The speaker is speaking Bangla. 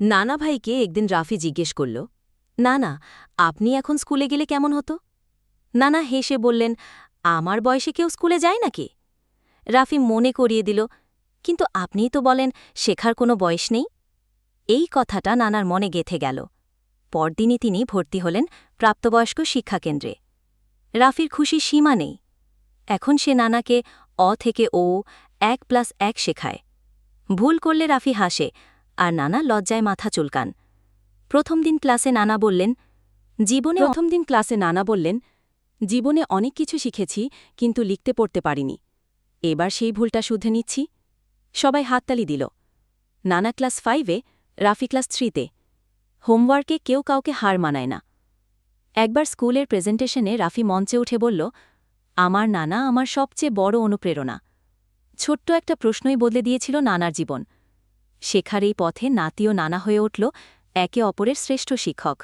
নানা ভাইকে একদিন রাফি জিজ্ঞেস করল না না আপনি এখন স্কুলে গেলে কেমন হতো? নানা হেসে বললেন, আমার বয়সে কেউ স্কুলে যায় নাকি? রাফি মনে করিয়ে দিল, কিন্তু আপনিই তো বলেন শেখার কোনো বয়স নেই? এই কথাটা নানার মনে গেথে গেল। পরদিনই তিনি ভর্তি হলেন প্রাপ্তবয়স্ক শিক্ষাকেন্দ্রে রাফির খুশি সীমা নেই। এখন সে নানাকে অ থেকে ও এক প্লাস এক শেখায়। ভুল করলে রাফি হাসে আর নানা লজ্জায় মাথা চুলকান। প্রথম দিন ক্লাসে নানা বললেন, জীবনে প্রথম দিন ক্লাসে নানা বললেন, জীবনে অনেক কিছু শিখেছি, কিন্তু লিখতে পড়তে পারিনি। এবার সেই ভুলটা শুধরে নিচ্ছি। সবাই হাততালি দিল। নানা ক্লাস ফাইভে, রাফি ক্লাস থ্রিতে। হোমওয়ার্কে কেউ কাউকে হার মানায় না। একবার স্কুলের প্রেজেন্টেশনে রাফি মঞ্চে উঠে বলল, আমার নানা আমার সবচেয়ে বড় অনুপ্রেরণা। ছোট্ট একটা প্রশ্নই বদলে দিয়েছিল নানার জীবন। শেখার এই পথে নাতিও নানা হয়ে উঠল একে অপরের শ্রেষ্ঠ শিক্ষক।